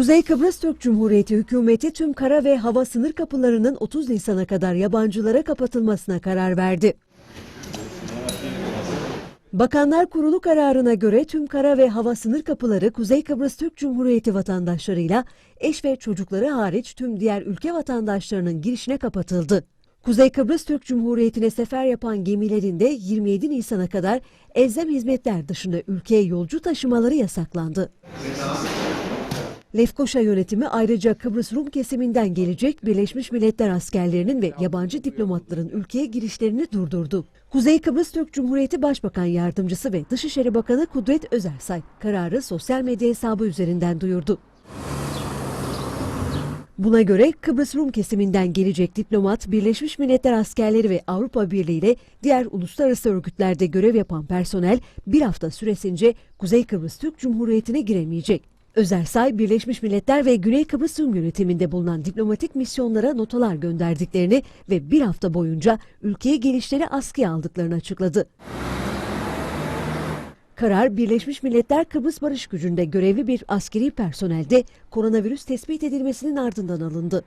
Kuzey Kıbrıs Türk Cumhuriyeti hükümeti tüm kara ve hava sınır kapılarının 30 Nisan'a kadar yabancılara kapatılmasına karar verdi. Bakanlar Kurulu kararına göre tüm kara ve hava sınır kapıları Kuzey Kıbrıs Türk Cumhuriyeti vatandaşlarıyla eş ve çocukları hariç tüm diğer ülke vatandaşlarının girişine kapatıldı. Kuzey Kıbrıs Türk Cumhuriyeti'ne sefer yapan gemilerin de 27 Nisan'a kadar elzem hizmetler dışında ülkeye yolcu taşımaları yasaklandı. Lefkoşa yönetimi ayrıca Kıbrıs Rum kesiminden gelecek Birleşmiş Milletler askerlerinin ve yabancı diplomatların ülkeye girişlerini durdurdu. Kuzey Kıbrıs Türk Cumhuriyeti Başbakan Yardımcısı ve Dışişleri Bakanı Kudret Özersay kararı sosyal medya hesabı üzerinden duyurdu. Buna göre Kıbrıs Rum kesiminden gelecek diplomat, Birleşmiş Milletler askerleri ve Avrupa Birliği ile diğer uluslararası örgütlerde görev yapan personel bir hafta süresince Kuzey Kıbrıs Türk Cumhuriyeti'ne giremeyecek. Özersay, Birleşmiş Milletler ve Güney Kıbrıs Rum yönetiminde bulunan diplomatik misyonlara notalar gönderdiklerini ve bir hafta boyunca ülkeye gelişleri askıya aldıklarını açıkladı. Karar Birleşmiş Milletler Kıbrıs Barış Gücü'nde görevli bir askeri personelde koronavirüs tespit edilmesinin ardından alındı.